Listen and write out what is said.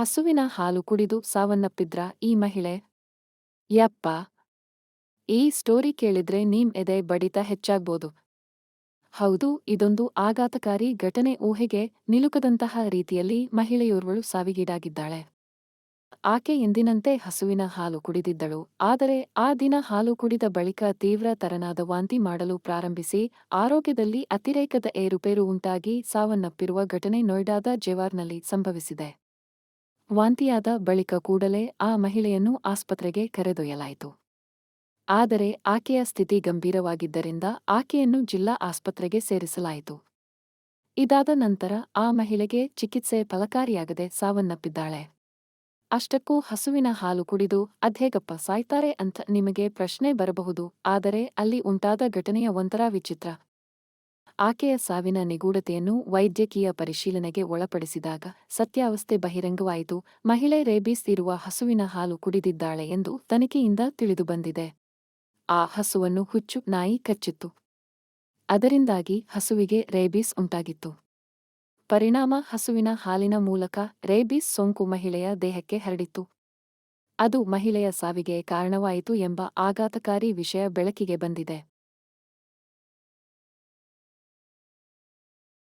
ಹಸುವಿನ ಹಾಲು ಕುಡಿದು ಸಾವನ್ನಪ್ಪಿದ್ರ ಈ ಮಹಿಳೆ? ಯಪ್ಪ, ಈ ಸ್ಟೋರಿ ಕೇಳಿದ್ರೆ ನೀಮ್ ಎದೆ ಬಡಿತ ಹೆಚ್ಚಾಗ್ಬೋದು. ಹೌದು, ಇದೊಂದು ಆಘಾತಕಾರಿ ಘಟನೆ. ಊಹೆಗೆ ನಿಲುಕದಂತಹ ರೀತಿಯಲ್ಲಿ ಮಹಿಳೆಯೋರ್ವಳು ಸಾವಿಗೀಡಾಗಿದ್ದಾಳೆ. ಆಕೆ ಎಂದಿನಂತೆ ಹಸುವಿನ ಹಾಲು ಕುಡಿದಿದ್ದಳು. ಆದರೆ ಆ ದಿನ ಹಾಲು ಕುಡಿದ ಬಳಿಕ ತೀವ್ರ ತರನಾದ ವಾಂತಿ ಮಾಡಲು ಪ್ರಾರಂಭಿಸಿ ಆರೋಗ್ಯದಲ್ಲಿ ಅತಿರೇಕದ ಏರುಪೇರು ಉಂಟಾಗಿ ಸಾವನ್ನಪ್ಪಿರುವ ಘಟನೆ ನೋಯ್ಡಾದ ಜೆವಾರ್ನಲ್ಲಿ ಸಂಭವಿಸಿದೆ. ವಾಂತಿಯಾದ ಬಳಿಕ ಕೂಡಲೇ ಆ ಮಹಿಳೆಯನ್ನು ಆಸ್ಪತ್ರೆಗೆ ಕರೆದೊಯ್ಯಲಾಯಿತು. ಆದರೆ ಆಕೆಯ ಸ್ಥಿತಿ ಗಂಭೀರವಾಗಿದ್ದರಿಂದ ಆಕೆಯನ್ನು ಜಿಲ್ಲಾ ಆಸ್ಪತ್ರೆಗೆ ಸೇರಿಸಲಾಯಿತು. ಇದಾದ ನಂತರ ಆ ಮಹಿಳೆಗೆ ಚಿಕಿತ್ಸೆ ಫಲಕಾರಿಯಾಗದೆ ಸಾವನ್ನಪ್ಪಿದ್ದಾಳೆ. ಅಷ್ಟಕ್ಕೂ ಹಸುವಿನ ಹಾಲು ಕುಡಿದು ಅದ್ಹೇಗಪ್ಪ ಸಾಯ್ತಾರೆ? ಅಂತ ನಿಮಗೆ ಪ್ರಶ್ನೆ ಬರಬಹುದು. ಆದರೆ ಅಲ್ಲಿ ಉಂಟಾದ ಘಟನೆಯ ಒಂಥರ ವಿಚಿತ್ರ. ಆಕೆಯ ಸಾವಿನ ನಿಗೂಢತೆಯನ್ನು ವೈದ್ಯಕೀಯ ಪರಿಶೀಲನೆಗೆ ಒಳಪಡಿಸಿದಾಗ ಸತ್ಯಾವಸ್ಥೆ ಬಹಿರಂಗವಾಯಿತು. ಮಹಿಳೆ ರೇಬೀಸ್ ಇರುವ ಹಸುವಿನ ಹಾಲು ಕುಡಿದಿದ್ದಾಳೆ ಎಂದು ತನಿಖೆಯಿಂದ ತಿಳಿದುಬಂದಿದೆ. ಆ ಹಸುವನ್ನು ಹುಚ್ಚು ನಾಯಿ ಕಚ್ಚಿತ್ತು. ಅದರಿಂದಾಗಿ ಹಸುವಿಗೆ ರೇಬೀಸ್ ಉಂಟಾಗಿತ್ತು. ಪರಿಣಾಮ ಹಸುವಿನ ಹಾಲಿನ ಮೂಲಕ ರೇಬೀಸ್ ಸೋಂಕು ಮಹಿಳೆಯ ದೇಹಕ್ಕೆ ಹರಡಿತ್ತು. ಅದು ಮಹಿಳೆಯ ಸಾವಿಗೆ ಕಾರಣವಾಯಿತು ಎಂಬ ಆಘಾತಕಾರಿ ವಿಷಯ ಬೆಳಕಿಗೆ ಬಂದಿದೆ.